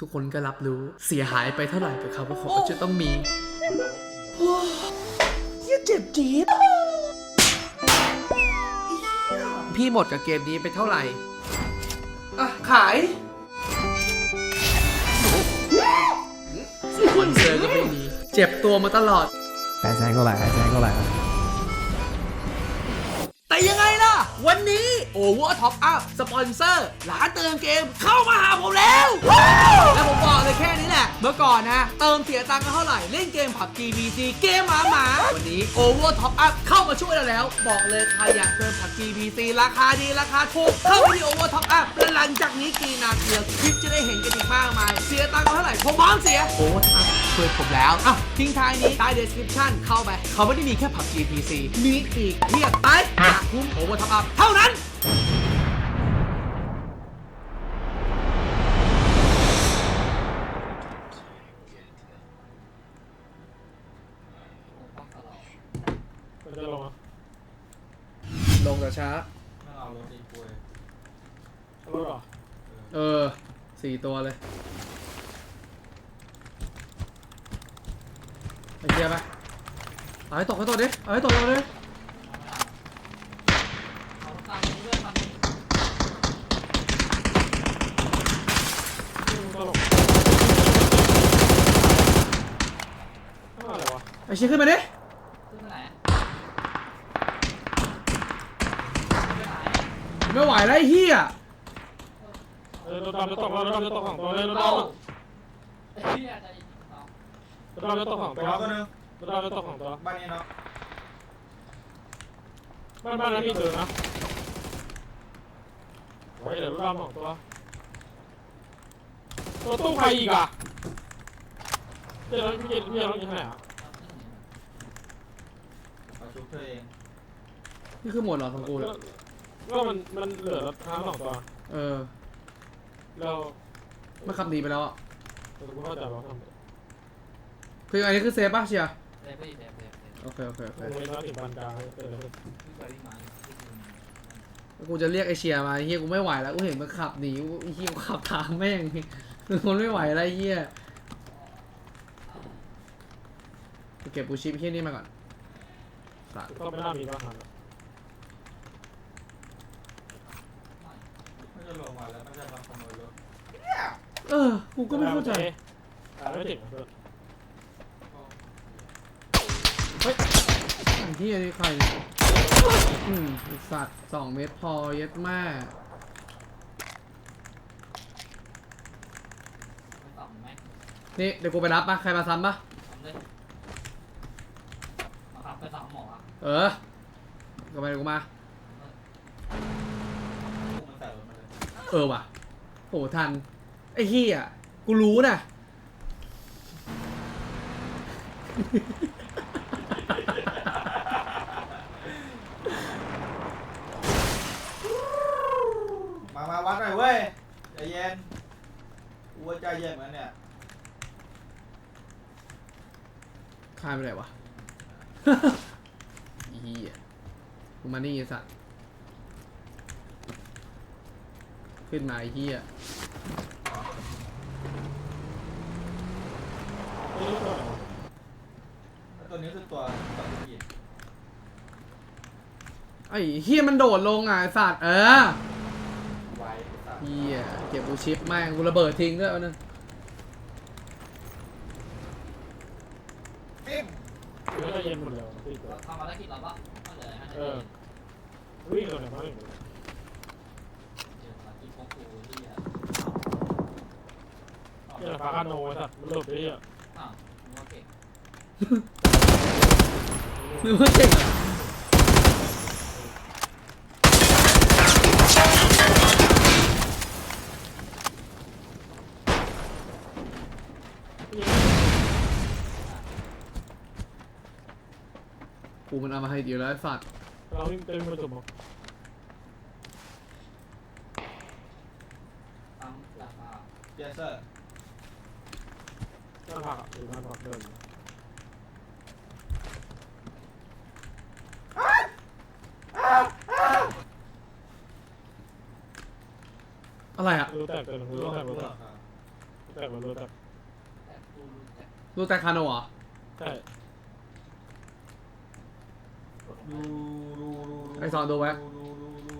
ทุกคนก็รับรู้เสียหายไปเท่าไหร่กับคำว่าของจะต้องมีเฮียเจ็บจี๊ดพี่หมดกับเกมนี้ไปเท่าไหร่อะขายสปอนเซอร์ก็ไม่มี เจ็บตัวมาตลอดแปดแสนก็ไหลแปดแสนก็ไหลแต่ วันนี้ Over Top Up สปอนเซอร์ร้านเติมเกมเข้ามาหาผมแล้วแล้วผมบอกเลยแค่นี้แหละ เมื่อก่อนนะ เติมเสียตังค์กันเท่าไหร่ เล่นเกมผับ GBC เกมหมาหมา วันนี้ Over Top Up เข้ามาช่วยเราแล้ว บอกเลยใครอยากเติมผับ GBC ราคาดีราคาถูกเข้าไปที่ Over Top Up และหลังจากนี้กีนาเกลือคลิปจะได้เห็นกันอีกมากมาย เสียตังค์กันเท่าไหร่ผมพร้อมเสีย Over Top Up ช่วยผมแล้วอะทิ้งท้ายนี้ใต้ description เข้าไป เขาไม่ได้มีแค่ผับ GPC มีอีกเพียบไปอยากคุ้ม Over Top Up เท่านั้นมันจะลงอะลงแต่ช้าไม่เอารถดีป่วยรถเหรอ เออสี่ตัวเลยไอ้ เหี้ยไปเอาให้ตกให้ตกดิเอาให้ตกเอาดิตลกอะไรวะไอ้เชี่ยขึ้นมาดิไม่ไหวแล้วไอ้เหี้ยเออรถดำจะตกรถดำจะตกสองตัวเลยรถดำรถดำจะตกสองไปตัวเอาตัวหนึงรถดำจะตกสองตัวบ้านนี้เนาะบ้านบ้านนั้นมีตัวนะไว้เดี๋ยวรถดำสองตัวตัวตู้ใครอีกอะเดี๋ยวพี่พี่พี่เราอยู่ไหนอะเอาชุบเธอเองนี่คือหมดเหรอของกูเลยก็มันมันเหลือรถท้าสองตัวเออเรามันขับหนีไปแล้วอะเรากูเข้าใจว่าทำไม คืออันนี้คือเซฟป่ะเชียร์เซฟไปเซฟเซฟเซฟโอเคโอเคโอเคกูไม่ต้องถึงปานกลางเออพี่ไปวิ่งมาพี่ดูแล้วกูจะเรียกไอเชียร์มาไอ้เฮียกูไม่ไหวแล้วกูเห็นมันขับหนีกูไอ้เฮียกูขับทางแม่งคือมันไม่ไหวแล้วไอ้เฮียกูเก็บบูชิปเฮียนี่มาก่อนสัตว์ก็ไม่น่ามีบ้างครับไม่จะลงมาแล้วไม่จะมาขโมยรถเออกูก็ไม่เข้าใจไม่ถึง เพื่อนไอ้เฮียนี่ใครเนี่ยอืมสัตว์สองเมตรพอเย็ดมากไม่ต่ำไหมนี่เดี๋ยวกูไปรับปะใครมาซ้ำปะเลยมาขับไปสามหมออเออก็ไปกูมา พุ่งมันใส่รถมาเลยเออว่ะโหทัน ไอ้เฮียกูรู้นะ มามาวัดหน่อย เว้ยใจเย็นกูว่าใจเย็นเหมือนเนี่ยคายไปไหนวะ อีเฮียกูมานี่ไอ้สัตว์ขึ้นมาไอ้เฮียแล้วตัวนี้คือตัวตัวที่ผิดไอ้เฮียมันโดดลงอะไอ้สัตว์เออไว้ไอ้สัตว์ เฮียเก็บบูชิปแม่งกูระเบิดทิ้งด้วยเอานึงไม่ได้เย็นหมดเลยทำมาได้กี่รอบวะเอนาอวิ่งเลยนะวิ่งเจอมาที่พวกกูที่อะเนี่ยฟาคาโนสัตว์มันหลุดไปอะอ้าวมึงว่าเก่งนึกว่าเก่ง กูมันเอามาให้เดียวแล้วไอ้สัตว์เราวิ่งเต็มประจุบอกตั้งราคาเจเซอร์หน้าผากหรือหน้าผากเดินอะไรอะรู้แตกเกินรู้แตกรู้แตกแตแต่มันรู้แต่รู้แต่คาโนเหรอใช่ ไอ้สอนดูไว้ดูดูดู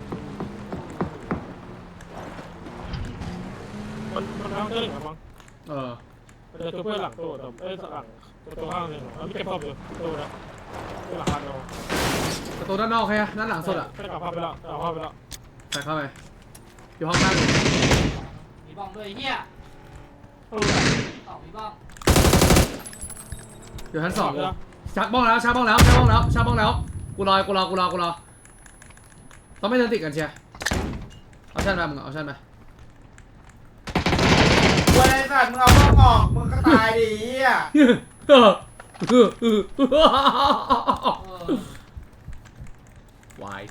มันมันทางเดินกับมั้งเออมันจะช่วยเพื่อนหลังตัวแต่เอ้ยหลังตัวตัวข้างเลยแล้วมีเก็บศพอยู่ตัวนะตัวหลังคันเราประตูด้านนอกแค่ด้านหลังสุดอะไปกลับภาพไปแล้วกลับภาพไปแล้วใส่เข้าไปอยู่ห้องนั่งมีบ้องด้วยเฮียเออต่อมีบ้องอยู่ชั้นสองแล้วชักบ้องแล้วชักบ้องแล้วชักบ้องแล้วชักบ้องแล้วกูรอกูรอกูรอกูรอ ต้องไม่เดินติดกันเชียร์เอาชั้นไปมึงเอาชั้นไปเว้ยไอ้สัตว์มึงเอาบ้องออกมึงก็ตายดิเฮียเออเออเออเออวาย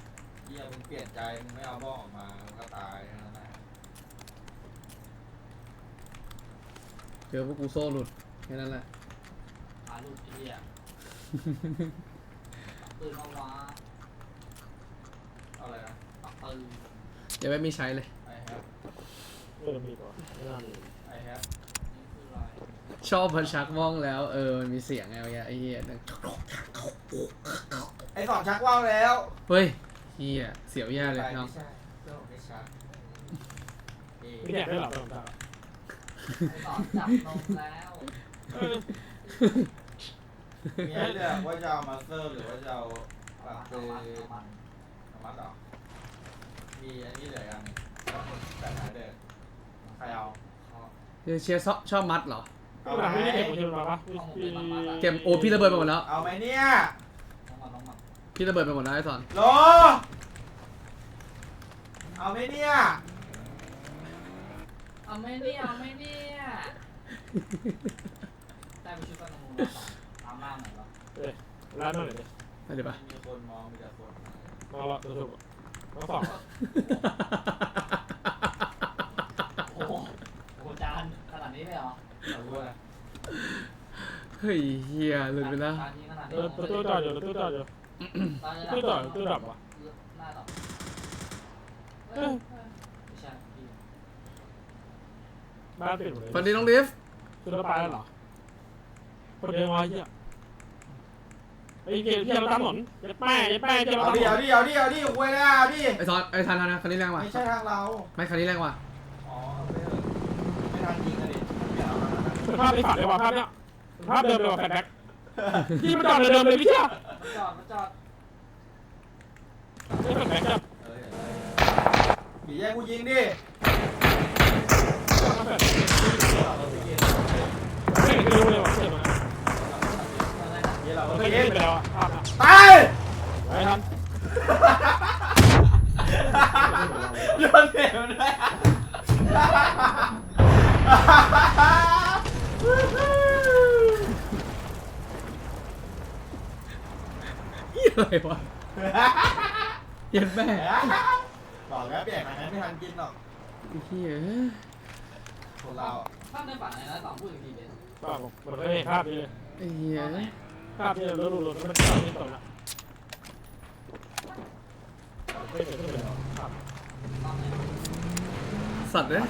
เฮียมึงเปลี่ยนใจมึงไม่เอาบ้องออกมามึงก็ตายแค่นั่นแหละเจอพวกกูโซ่หลุดแค่นั้นแหละขาหลุดไอ้เฮียปักปืนเอาวะเอาอะไรนะ ปักปืน อ ย่าไปมีใช้เลยไอแฮปเออมีก่อนไม่น่ามีไอแฮปนี่คืออะไรชอบพันชักบ้องแล้ว เออมันมีเสียงไงวะไอ้เหี้ยไอสองชักว่าวแล้วเฮ้ยเหี้ยเสียวแย่เลยไม่น้องใช่เพื่อนผมไม่ชักเอ๊ะไม่แยกได้หรอตอนเช้าไอ้สอนจับนมแล้วเออมีให้เลือกว่าจะเอามาสเตอร์หรือว่าจะเอาหลักเอาคือมันเอามันธรรมะเหร อมีอันนี้เหลืออันหนึงแต่หาเดินใครเอาเชียร์ชอบชอบมัดเหรอ เอาหไหลังไม่ได้มเก็บของเชิญมาปะเกมโอ้พี่ระเบิดไปหมดแล้ว เอาไหมเนี่ยน้องมันน้องมันพี่ระเบิดไปหมดแล้วไอ้สอนโลเอาไหมเนี่ยเอาไม่เนี่ยเอาไม่เนี่ยได้ไปชุดกันนูนตามล่างหน่อยวะเอ้ยร้านนั่นเลยดิไปเดี๋ยวปะมีคนมองมีแต่คนมาละตัวถูก มาสองโอ้โหโอ้โหจานขนาดนี้เลยเหรอเอาด้วยเฮ้ยเฮียหลุดไปแล้วจานนี้ขนาดเอนี้อตัวตู้จอดอยู่ตัวตู้จอดอยู่ตอนนี้ตู้จอดตู้ดับวะหน้าดับเอ้ยไม่ใช่พี่บ้านปิดหมดเลยฟันดีน้องดิฟคือเราไปแล้วเหรอคนเดียวมาเหี้ย ไอ้เกมที่เราตั้งถนนยัดแป้ยัดแป้ที่เราเอาตั้งดิถนเอานดิเอาดิเอาดิคุยเลยอะเอาดิไอ้สอนไอ้ทันทันนะคันนี้แรงว่ะไม่ใช่ทางเรา ไม่คันนี้แรงว่ะอ๋อไม่เถอะไม่ทันจริงอะดิไม่เอาแล้วนะภาพในฝันเลยว่ะภาพเนี้ยภาพเดิมเลยว่ะแฟนแบ็คที่มันจอดเดิมเลยพี่เชี่ยมาจอดมาจอดนี่แฟนแบ็คจะเออเห็นเลยบีแย่งกูยิงดิมาแฟนเอาเราไปกินไม่เห็นรู้เลยว่ะ เชื่อมันอะไรนะนี่เราเราไปเคยกิเห็นนไปแล้วอะภาพอะตายไปทันโดนเสียมันด้วยเฮียอะไรวะเหี้ย็นแม่บอกแล้วเปลี่ยนมางั้นไม่ทันกินหรอกไอ้เฮียคนเราอะภาพในฝันอะไรนะสองพูดอีกทีเบนภาพมันก็เห็นภาพนี้เลยไอ้เฮีย ภาพที่เราลุ้นลุ้นมันภาพนี้ตรงละไม่เกิดขึ้นเลยภาพตอนไหนสัตว์เนี่ย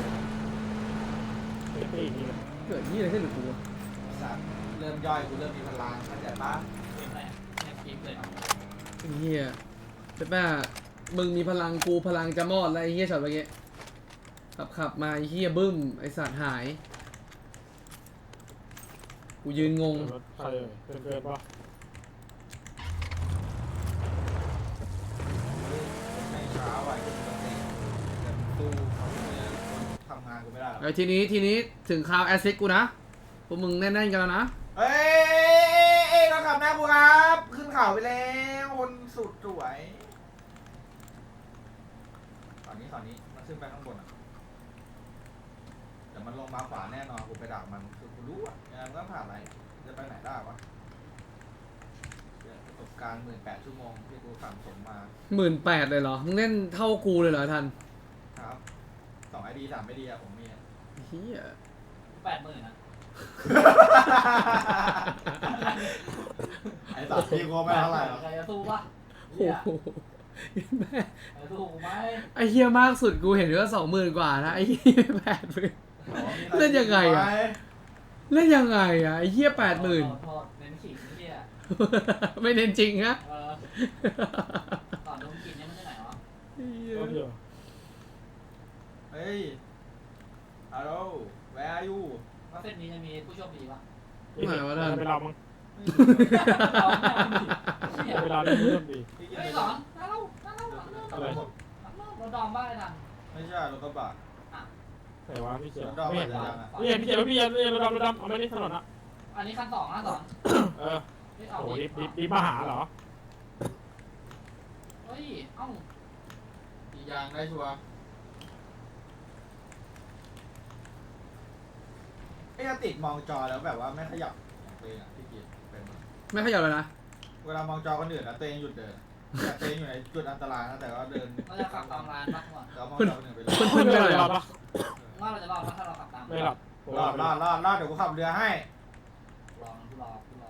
เป็นปีนี้เลยเกิดยี่อะไรขึ้นกับกูวะสัตว์เริ่มย่อยกูเริ่มมีพลังเข้าใจปะเกมไหนเกมคลิปเลยไอ้เฮียแต่แม่มึงมีพลังกูพลังจะมอดแล้วไอ้เฮียช็อตเมื่อกี้ขับขับมาไอ้เฮียบึ้มไอ้สัตว์หาย กูยืนงง รถใครเกินเกินปะให้เช้าอะกินปกติแต่ตู้เขาเนี่ยคนทำงานกูไม่ได้หรอกไอ้ทีนี้ทีนี้ถึงคราวแอสซิสกูนะ พวกมึงแน่นๆกันแล้วนะ เอ้ยเอ้ยเราขับหน้ากูครับ ขึ้นเขาไปแล้วคนสุดสวยตอนนี้ตอนนี้มันขึ้นไปข้างบนอะ เดี๋ยวมันลงมาขวาแน่นอนกูไปดักมันคือกูรู้อะยังไงมันก็ผ่านอะไร จะไปไหนได้วะเดี๋ยวประสบการณ์หมื่นแปดชั่วโมงที่กูสั่งสมมาหมื่นแปดเลยเหรอ มึงเล่นเท่ากูเลยเหรอทันครับสองไอดีสามไอดีอะผมมีอะเฮียแปดหมื่นนะไอ้สัตว์พี่โคไม่เท่าไหร่หรอกใครจะสู้ปะโอ้เฮียโหแม่ใครจะสู้กูไหมไอ้เฮียมากสุดกูเห็นว่าสองหมื่นกว่านะไอ้เฮียแปดหมื่น เล่นยังไงอะเล่นยังไงอะไอ้เหี้ยแปดหมื่นโทษโทษเน้นขิงนี่เนี่ยไม่เน้นจริงนะเออก่อนโดนกินเนี่ยมันจะไหนวะก็เดียวเฮ้ยฮัลโหล where are you ว่าเส้นนี้จะมีผู้โชคดีปะไปเรามั้งเราไม่เอาดิเหี้ยไปเราเล่นเรื่องดีพี่กินเฮ้ไปยหลอนถ้าเราถ้าเราหลอนเรื่องอะไรเราดอมบ้าเลยทันไม่ใช่รถกระบะ แต่ว่าพี่เจียรถดอกไม่อาเห็จนจะยังอะพี่เจียพี่เจียระดมระดมเอาไม่ได้ถนนอะอันนี้ขั้นสองนะสองเออเฮ้ยเอาโอ้ดิดิบดิบดิบมาหาเหรอเฮ้ยเอ้าอีกอย่างได้ชัวร์ไอ้ยติดมองจอแล้วแบบว่าไม่ขยับของตัวเองอะพี่กินเป็นไหมไม่ขยับเลยนะ เวลามองจอคนอื่นนะตัวเองหยุดเดินแต่ตัวเองอยู่ในจุดอันตรายนะแต่ว่าเดินเราจะขับตามร้านปะก่อนแต่ว่ามองจอคนอื่นไปเลย เพื่อนๆไปเลยเหรอปะ ว่าเราจะรอดปะถ้าเราขับตามไม่หลับรอดรอดรอดรอดเดี๋ยวกูขับเรือให้ รอรอรอ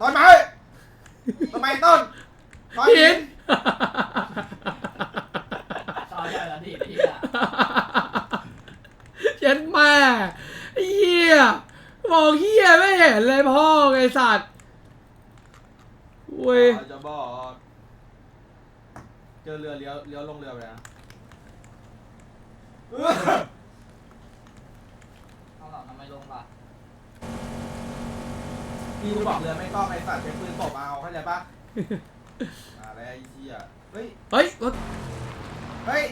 ต้นไม้ต้นไม้ต้นต้นหินซอยใหญ่แล้วดิเฮียเย็นแม่ไอ้เหี้ยมองเหี้ยไม่เห็นเลยพ่อไอ้สัตว์เว้ยจะบอกเจอเรือเลี้ยวเลี้ยวลงเรือไปนะ เอาหลอนทำไมลงปะพี่กูบอกเรือไม่ต้องไอ้สัตว์เป็นปืนตบเอาเข้าใจปะอะไรไอ้เหี้ยเฮ้ย เฮ้ยรถเฮ้ย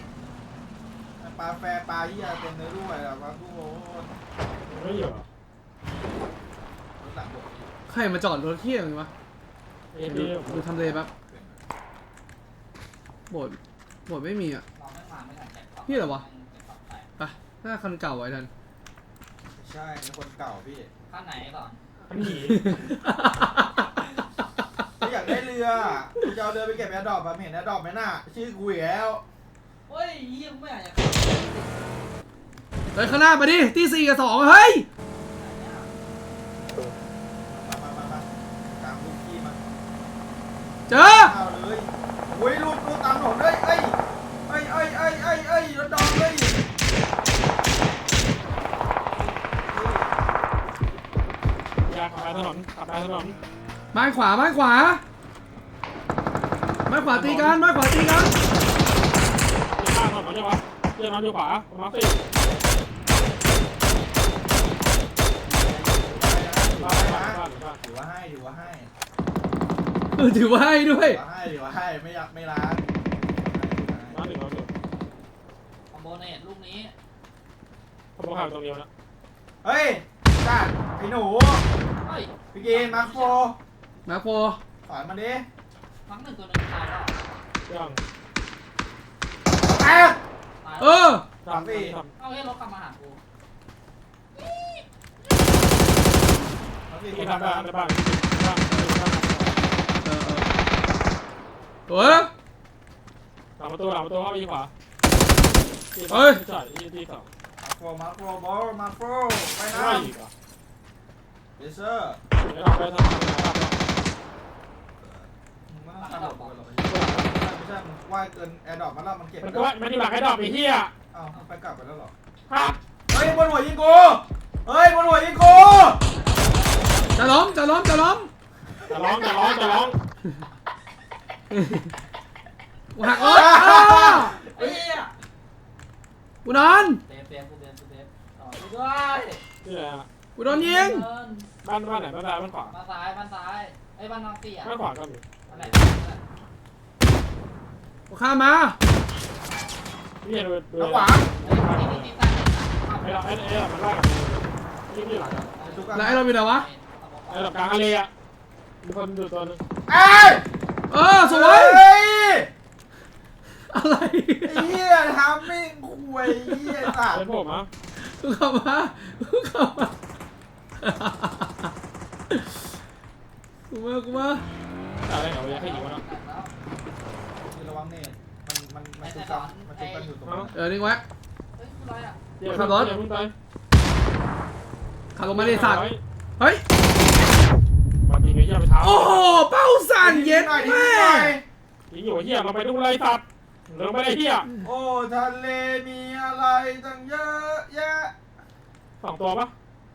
ปลาแฟร์ปลาเหี้ยเต็มเลยด้วยอะปลาทุกคนไม่อยู่รถหลังบกใครมาจอดรถเที่ยงวะเอ้ยดูพี่ดูทำเลแป๊บโบดโบดไม่มีอะ เราไม่มาไม่ทันแกะกล่องนี่เหรอวะ แกะกล่องไปไปหน้าคันเก่าไอ้ทันไม่ใช่มีคนเก่าพี่ขั้นไหนก่อนอันหนีไม่อยากได้เรือกูจะเอาเรือไปเก็บแอร์ดรอปอะไม่เห็นแอร์ดรอปไหมน่ะชื่อกูอีกแล้วเฮ้ยเยี่ยมไม่อยากจะเฮ้ยข้างหน้ามาดิที่สี่กับสองเฮ้ย มามามามาตามลูกพี่มา เจอ เอาเลยอุ้ยรูดรูดตามถนนเลยเอ้ยเอ้ยเอ้ยเอ้ยเอ้ยเอ้ยรถดองเลย ยาขับไปถนนขับไปถนน ไม้ขวาไม้ขวาไม้ขวาตีกันไม้ขวาตีกันเยี่ยมถนนใช่ปะเยี่ยมน้ำอยู่ขวาประมาณสี่ถือบ้าว่านให้บ้านนะบ้านบ้านถือว่าให้ถือว่าให้เออถือว่าให้ด้วย ถือว่าให้ถือว่าให้ไม่อยากไม่ล้างบ้านหนึ่งบ้านหนึ่งคอมโบเนตลูกนี้เขาบอกข่าวตรงนี้นะเฮ้ยจ้าไอ้หนูเฮ้ยพี่กินมาร์คโฟ มาโฟสอนมาดิมักหนึ่งตัวหนึ่งตายแล้วยังแตกตายเอแล้วอทำทเอาเฮ้ยรถกลับมาหากูมาำสิที่ทำบ้านในบ้านบ้านบ้านเออเออเออหลังประตูหลังประตูเข้าไปขวาเฮ้ยที่จอดที่ที่สองมาร์คโฟมาร์คโฟบอลมาร์คโฟไปนะไม่อีกเหรอเยสเซอร์เดี๋ยวเราไปทำอะไรกันมึงไม่ต้องทำ หรอกหรอกไม่ใช่มึงว่ายเกินแอร์ดรอปมาแล้วมันเก็บมันก็ว่ามันอยู่หลังไอ้ดอกไอ้เหี้ยเอ้าไปกลับไปแล้วเหรอ ฮะเฮ้ยบนหัวยิงกู เฮ้ยบนหัวยิงกู จะล้มจะล้มจะล้มจะร้องจะร้องจะร้องกูหักรถอ้าเฮ้ยกูนอนเตะเตะกูเตะกูเตะต่อไปด้วยที่ไหนอะกูโดนยิงเดินบ้านบ้านไหนบ้านซ้ายบ้านขวามาซ้ายบ้านซ้ายไอ้ยบ้านน้องเตี้ยบ้านขวาก็มีบ้านไหน กูข้ามมาพี่ดูดูขวาเฮ้ยนี่นี่นี่ตั้งเลยนะไอ้เราไอ้ไอ้มันไล่ที่นี่หลังแล้วไอ้เราอยู่ไหนวะไอ้ดอกกลางทะเลอะมีคนอยู่ตัวนึงเอ้ยเออสวยเฮ้ยอะไรเหี้ยทำไม่คุยเหี้ยสัตว์เป็นผมอะกูเข้ามากูเข้ามากูมากูมา อะไรเหรออยากให้ยิงวะคือระวังเนี่ยมันมันมันชุกกันมันชุกกันอยู่ตรงนั้นเออนิ่งไว้เฮ้ยคืออะไรอะเดี๋ยวมึงไปขับลงมาดิสัตว์เฮ้ยบางทีไอ้เหี้ยไปเท้าโอ้โหเป้าสั่นเย็นหน่อยดิแม่หน่อยยิงอยู่เหี้ยเราไปดูไรสัตว์ลงไปเลยเฮียโอ้ทะเลมีอะไรตั้งเยอะแยะสองตัวปะ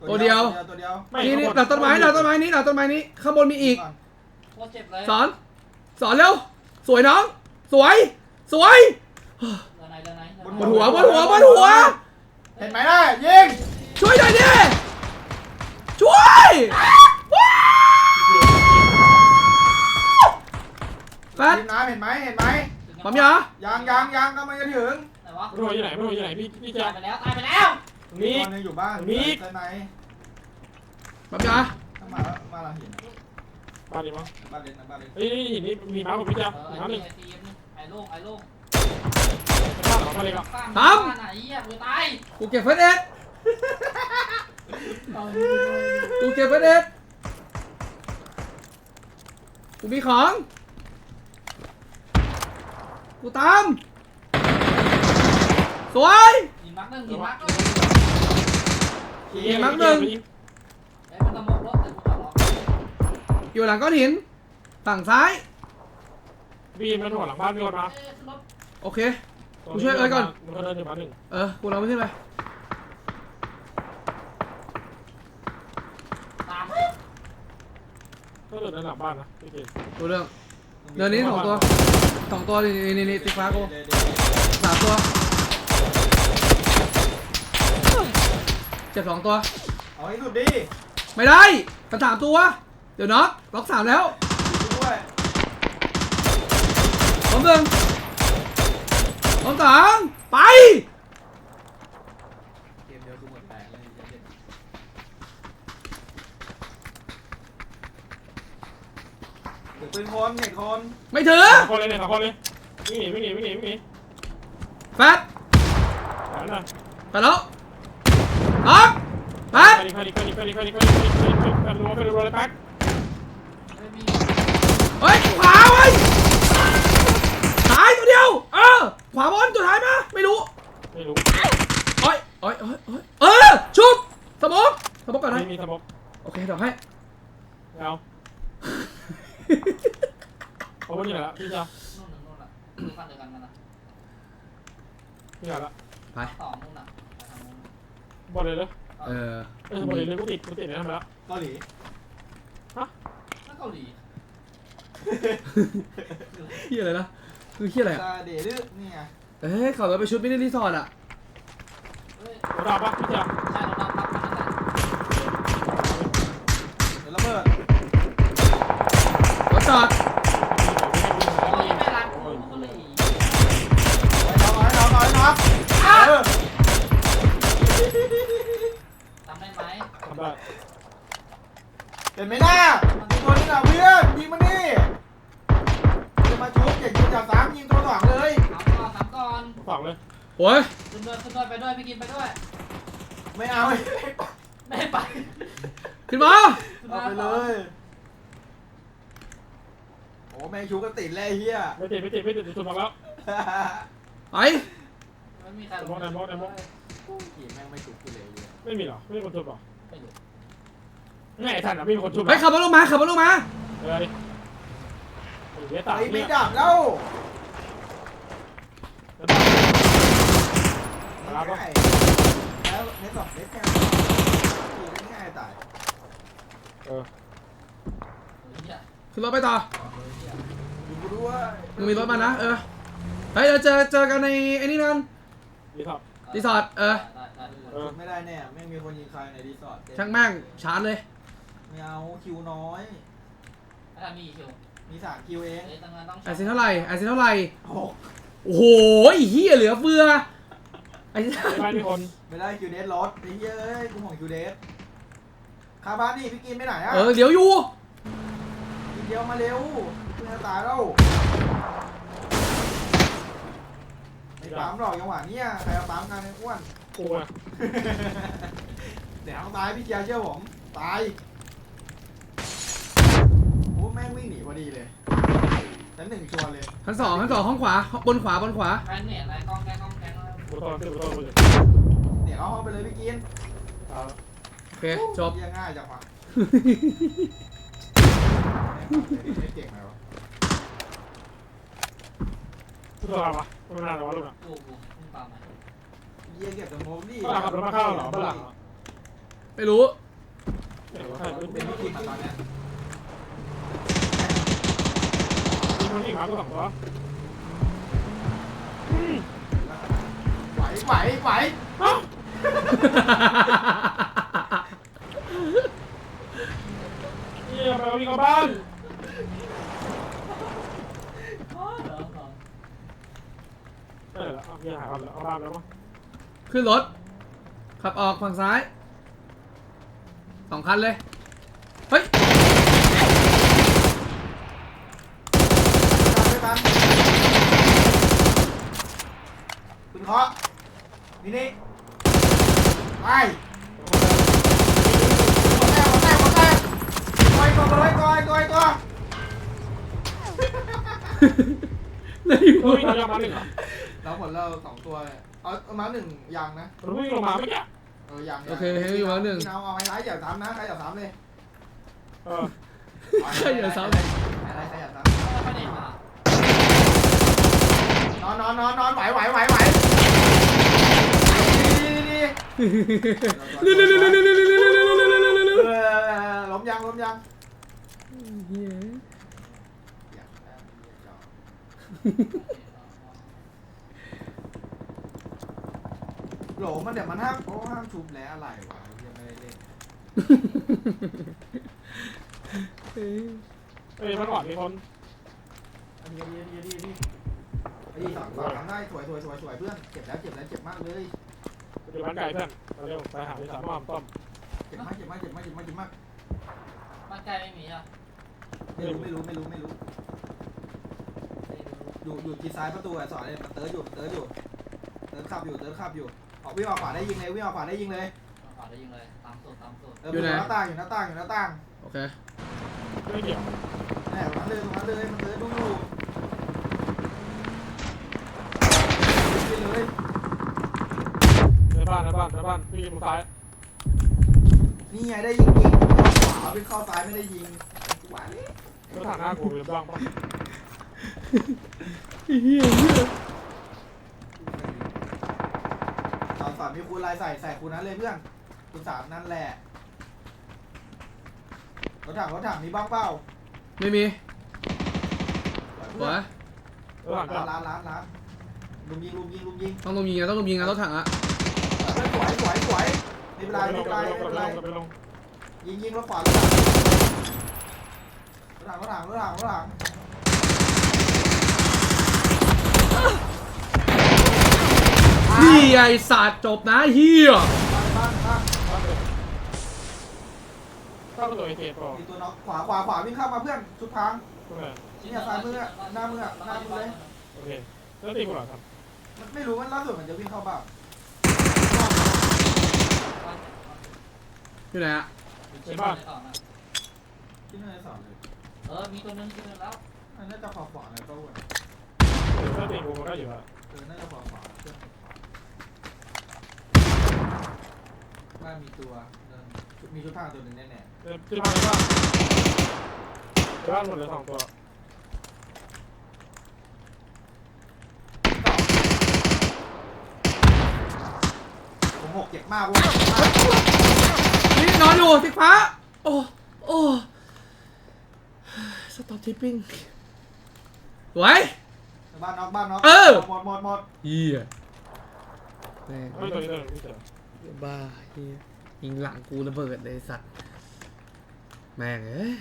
ตัวเดียวตัวเดียวไม่นี่นี่ข้างบหลังต้นไม้หลังต้นไม้นี้หลังต้นไม้นี้ข้างบนมีอีก โคตรเจ็บเลยสอนสอนเร็ว สวยน้อง สวย สวยเดินไหนเดินไหนเดินบนหัวบนหัวบนหัว เห็นไหมล่ะยิงช่วยหน่อยดิ ช่วยว้าวแฟดทีมน้ำเห็นไหมเห็นไหมปั๊มยายังยังยังกำลังจะถึงไหนวะไม่รู้อยู่ไหนไม่รู้อยู่ไหนพี่พี่เจะตายไปแล้วตายไปแล้วมีคนหนึงอยู่บ้านมีใช่ไหมปั๊มยาถ้ามาแล้วมาเราเห็น บ้านนี้มั้งบ้านเล็กนะบ้านเล็กเฮ้ยนี่นี่มีม้ากับพี่เจ้าเออน้ำหไอ้นึ่งไอ้ทีมนี่ไอ้โล่งไอ้โล่งบ้านหรอบ้านเล็กอะป้ามบ้านไหนเหี้ยกูตายกูเก็บเฟสเอ็ดกูเก็บเฟสเอ็ดกูมีของ กูตาม สวยหินมักหนึ่งหินมักหนึ่งอีกมั้งหนึ่งไอ้มันตะม อยู่หลังก้อนหิน ฝั่งซ้ายพี่มันหัวหลังบ้านมีคนมาเอ้ยขึ้นรถโอเค กูช่วยเอ้ยก่อน มันก็เดินถึงบ้านหนึ่งเออ กูเราไม่ขึ้นไปตามก็เดินหลังบ้านนะพี่เจดูเรื่อง เดินนี้สองตัวสองตัวนี่นี่นี่นี่ติ๊กฟ้ากูเดี๋ยวเดี๋ยวเดี๋ยวสามตัวเจ็บสองตัว เอาให้สุดดิ ไม่ได้กันสามตัว เดี๋ยวน็อกล็อกสามแล้วด้วยล้มหนึ่งล้มสองไป เกมเดียวคือหมดแตกเลยเย็นๆเดี๋ยวปืนคนเห็นคนไม่ถือสองคนเลยเนี่ยสองคนเลยวิ่งหนีวิ่งหนีวิ่งหนีวิ่งหนีแฟดแล้นะไปแล้วน็อกแฟดไปดิไปดิไปดิไปดิไปดิไปดิไปดิไปดิไปดูไปดูอะไรแป๊กไม่มี เฮ้ยขวาเว้ยซ้ายตัวเดียว เออ ขวาบนตัวท้ายมาไม่รู้ไม่รู้โอ้ยโอ้ยโอ้ยโอ้ยเออ ชุบ สมองสมองก่อนนะไม่มีสมองโอเคเดี๋ยวให้ เอาเอาคนอยู่ไหนละพี่เจ้านู่นน่ะนู่นน่ะดูคันเดียวกันมันนะพี่ไหนละไป ต่อนู่นน่ะไปทางนู้นน่ะบอลเลยเลยเออ เออบอลเลยเลยกูติดกูติดเลยทำไมละเกาหลีนั่นเกาหลี เฮียอะไรนะคือเฮียอะไรอะซาเดรึนี่ไงเอ้ยขับรถไปชุดมินิรีสอร์ทอะเฮ้ยรถดาวปะพี่เจ้าใช่รถดำปั๊บมันนั่นแหละเดี๋ยวระเบิดรถจอดโอ้ยไม่รักกูเกาหลีไว้น้องไว้น้องไว้น้องเออทำได้ไหมทำได้เห็นไหมหน้ายิงตัวนี้นะเพื่อนยิงมันดิ ยิงจากสามยิงตัวสองเลยถามก่อนถามก่อนฝากเลยโอ้ยขึ้นด้วยขึ้นด้วยไปด้วยพี่กินไปด้วย ไม่เอาไม่ไม่ให้ไปขึ้นมาขึ้นเอามาไปเลยโอ้แม่งชุบก็ติดเลยไอ้เฮียไม่ติดไม่ติดไม่ติดจุดบอกแล้ว ไปไม่มีใครมองไหนมองไหนมอง ขี่แม่งไม่ชุบกูเลยไอ้เหี้ยไม่มีหรอไม่มีคนจุดหรอไม่รู้ไงไอ้ท่านอะไม่มีคนจุดไปขับรถลงมาขับรถลงมาเออดิเดี๋ยวตายไอ้ไม่เนี่ยดับแล้ว มา รับปะง่ายแล้วเน็ตสองเน็ตแค่ขี่ได้ง่ายตายเออเหี้ยขึ้นรถไปต่อดูกูด้วยมึงมีรถมานะ เออเฮ้ยเดี๋ยวเจอเจอกันในไอ้นี่นั่นดีครับรีสอร์ทเออได้ได้ได้เออไม่ได้แน่ไม่มีคนยิงใครในรีสอร์ทช่างแม่งชาร์จเลยไม่เอาคิวน้อยถ้ามีคิวมีสามคิวเองเอ้ยตั้งงานต้องไอซินเท่าไหร่ไอซินเท่าไหร่หกโอ้โหไอ้เฮียเหลือเฟือ ไอ้ไม่มีคนไม่ได้คิวเดสรถไอ้เหี้ยเอ้ยกูห่วงคิวเดสคาบ้านนี่พี่กินไปไหนอะเออเดี๋ยวอยู่กินเดียวมาเร็วเพื่อนจะตายแล้วไม่ปั๊มหรอกจังหวะเนี้ยใครเอาปั๊มกันไอ้อ้วน กูอะเดี๋ยวเอาตายพี่เจียเชื่อผมตายโอ้แม่งวิ่งหนีพอดีเลยชั้นหนึ่งชวนเลยชั้นสองชั้นสองห้องขวาบนขวาบนขวา แฟนเนี่ยอะไรกล้องแกล้งกล้อง แกล้งกูต้องกูต้องกูต้องเดี๋ยวเอาห้องไปเลยพี่กินโอเคจบ เหี้ยง่ายจังวะไม่เก่งไหมวะตัวอะไรวะไม่น่าจะว่าลูกอะกูกูมึงปามาเยี่ยเก็บสมองดิบ้านหลังขับรถมาเข้าเหรอบ้านหลังเหรอไม่รู้เห็นว่าใครเป็นเป็นวิธีมาตอนเนี้ยคนยิงมาตัวสองตัว ไหวไหวไหวเฮียไปวิ่งเข้าบ้านอ๋อเหรอเหรอเออเอาเฮียหายเข้าบ้านแล้วมั้งขึ้นรถ ขับออกฝั่งซ้ายสองคันเลย เฮ้ย ไปกันคุณเคาะ นี่นี่ไปหมดแต้มหมดแต้มหมดแต้มก้อยก้อยก้อยก้อยก้อยได้อยู่ตัววิ่งลงมาหนึ่งเหรอเราผลเราสองตัวเลยเอาเอามาหนึ่งยังนะตัววิ่งลงมาเมื่อกี้เออยังโอเคเฮ้ยอยู่มาหนึ่งพี่เอาเอาไฮไลท์อย่าซ้ำนะใครอย่าซ้ำเลยเออใครอย่าซ้ำไฮไลท์ใครอย่าซ้ำไม่ได้หานอนนอนนอนนอนไหวไหวไหวไหวดีดีดี เร็วเร็วเร็วเร็วเร็วเร็วเร็วเร็วเร็วเร็วเร็วเร็วเออล้มยังล้มยังเหี้ยโหลมันเดี๋ยวมันห้ามโอ้ห้ามชุบแล้วอะไรวะยังไม่ได้เล่นเอ้ยเอ้ยมันก่อนมีคนอันนี้ดีดีดีดีไอ้สองสองทำได้สวยสวยสวยสวยเพื่อนเจ็บแล้วเจ็บแล้วเจ็บมากเลย อยู่บ้านไก่เพื่อนมาเร็วไปหาพี่สามอ้อมต้อมเจ็บมากเจ็บมากเจ็บมากเจ็บมากเจ็บมากบ้านไกลไม่มีอะไม่รู้ไม่รู้ไม่รู้ไม่รู้อยู่อยู่ที่ซ้ายประตูอะสอนเลยมันเติร์ดอยู่มันเติร์ดอยู่เติร์ดขับอยู่เติร์ดขับอยู่ออกวิ่งออกขวาได้ยิงเลยวิ่งออกขวาได้ยิงเลยขวาได้ยิงเลยตามสูตรตามสูตรเอออยู่หน้าต่างอยู่หน้าต่างอยู่หน้าต่างโอเคไม่เกี่ยวแหมตรงนั้นเลยตรงนั้นเลยมันเติร์ดดูอยู่ไปเลย บ้านในบ้านในบ้านพี่ยิงมือซ้ายนี่ไงได้ยิงยิงขวาไปเข้าซ้ายไม่ได้ยิงหวานเลยรถถังหน้ากูเป็นบ้างปะเฮียเฮียสอนสอนมีคูณลายใส่ใส่คูณนั้นเลยเพื่อนคูณสามนั่นแหละรถถังรถถังมีบ้างเปล่าไม่มีเพื่หัวอนรถถังก็ร้านร้านร้านร้านลุมยิงลุมยิงลุมยิงต้องลงยิงนะต้องลงยิงนะรถถังอะเฮ้ยส วยสวยไม่เป็นไรไปลไม่เป็นไรไม่เป็นไปไรลงยิงยิงรถขวารถถังรถถังรถถังรถถังรถถังเฮียไอสัตว์จบนะเฮียบ้านบ้านบ้านเข้าตัวเอเทปก่อนมีตัวน็อกขวาขวาขวาวิ่งเข้ามาเพื่อนชุดพังเนี่ยซ้ายมือหน้ามือหน้ามือเลยโอเคแล้วตีกูหรอครับไม่รู้มันล่าสุดมันจะวิ่งเข้าบ้าน อยู่ไหนอะในบ้านต่อนะที่นั่นสอนเลยเออ มีตัวนึงที่นึงแล้วอันน่าจะขวาขวาเลยก็วนแล้วตีกูมันก็อยู่อะเออน่าจะขวาขวาเพื่อนบ้านมีตัวเออมีชุดพังตัวหนึ่งแน่ๆเดี๋ยวที่บ้านในบ้านในบ้านหมดเลยสองตัวผมหกเจ็บมากผมหกเจ็บมาก นี่นอนอยู่ทิกฟ้า โอ้ โอ้สต็อปทิปปิ้งสวยบ้านน็อกบ้านน็อกเออ หมดหมดหมดเฮียแม่งไม่ตัวนี้ตัวนี้เจอบ้าเฮียยิงหลังกูระเบิดเลยสัตว์ แม่งเอ้ย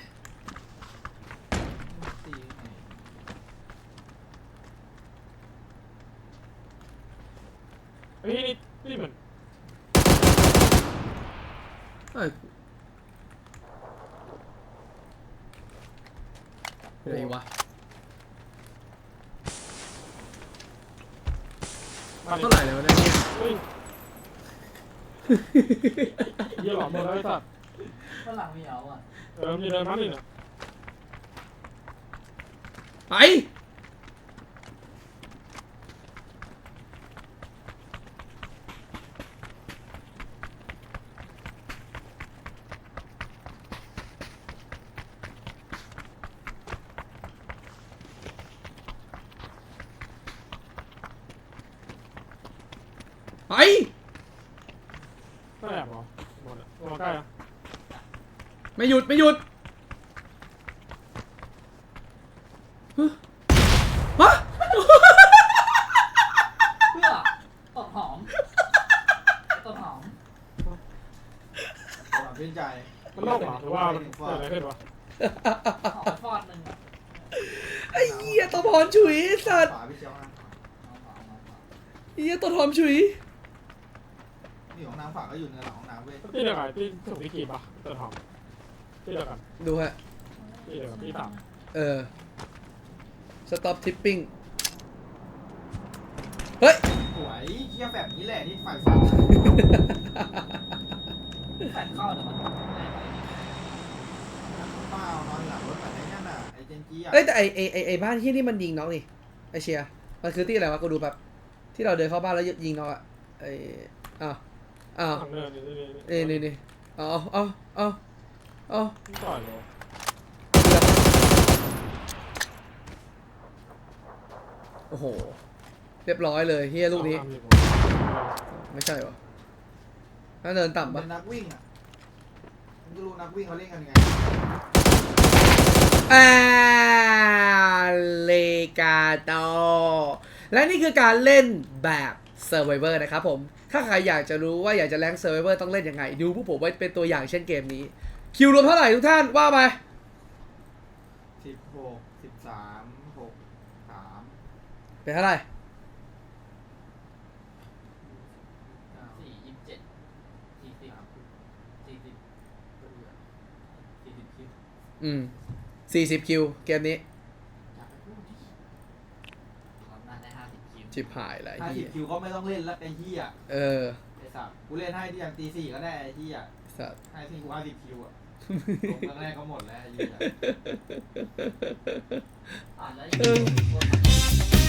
ยี่หลอกหมดแล้วไอ้สัตว์ฝรั่งมีเหรออะเออมีเดินมาหนึ่งอะไปไป บเหรอหมดอะรอใกล้อะไม่หยุดไม่หยุดฮะฮะเพื่อตดหอมตดหอมสำหรับชื่นใจมันโลกเหรอหรือว่ามันเกิดอะไรขึ้นวะหอมฟอดหนึ่งอะไอ้เหี้ยตัวพรฉุยไอ้สัตว์ฝาพี่เชียวนะเอาเอาเอาเอาเหี้ยตัวทอมฉุย นี่ของน้ำฝาก็อยู่ในหลังของน้ำเว้ย ที่เดี ยวกันที่สุขีกีบปะเติมหอมที่เดียวกันดูฮะ ที่เดียวกันที่สามเออ stop tipping เฮ้ย สวยเที่ยแบบนี้แหละที่ฝ่ายฝันแฟนเข้าแต่มันง่ายไปเปล่านอนหลังรถแบบไอ้นั่นน่ะไอ้เจนจี้อะเอ้ยแต่ไอไอไอไอบ้านที่นี่มันยิงน้องนี่ไอเชียร์มันคือที่อะไรวะกูดูแบบที่เราเดินเข้าบ้านแล้วยิงน้องอะไออ้าวอ้าวทางเดินนี่นี่นี่นี่นี่ เอาเอาเอาเอาต่อยเลยโอ้โห เรียบร้อยเลยเฮียลูกนี้ ไม่ใช่หรอถ้าเดินต่ำเป็ปะนนักวิ่งอะมึงก็รู้นักวิ่งเขาเล่นกันยังไงอ่าเลกาโตและนี่คือการเล่นแบบ Survivor นะครับผม ถ้าใครอยากจะรู้ว่าอยากจะแรง Survivor ต้องเล่นยังไง ดูพวกผมไว้เป็นตัวอย่างเช่นเกมนี้ คิวรวมเท่าไหร่ทุกท่านว่าไปสิบหกสิบสามหกสามเป็นเท่าไหร่สี่ยี่สิบเจ็ดสี่สิบสี่สิบสี่สิบคิวอืม40คิวเกมนี้ อยากไปพูดดิเราน่าได้ห้าสิบคิว ชิบหายแล้วไอ้ห้าสิเหี้บยคิวก็ไม่ต้องเล่นแล้วไอ้เหี้ยเออไอ้สัตว์กูเล่นให้ที่ยังตีสี่ก็ได้ไอ้เหี้ยสัตว์ ให้ที่กูห้าสิบคิวอะลงครั้งแรกก็หมดแล้วไอ้เหี้ย อ่านแล้วยัง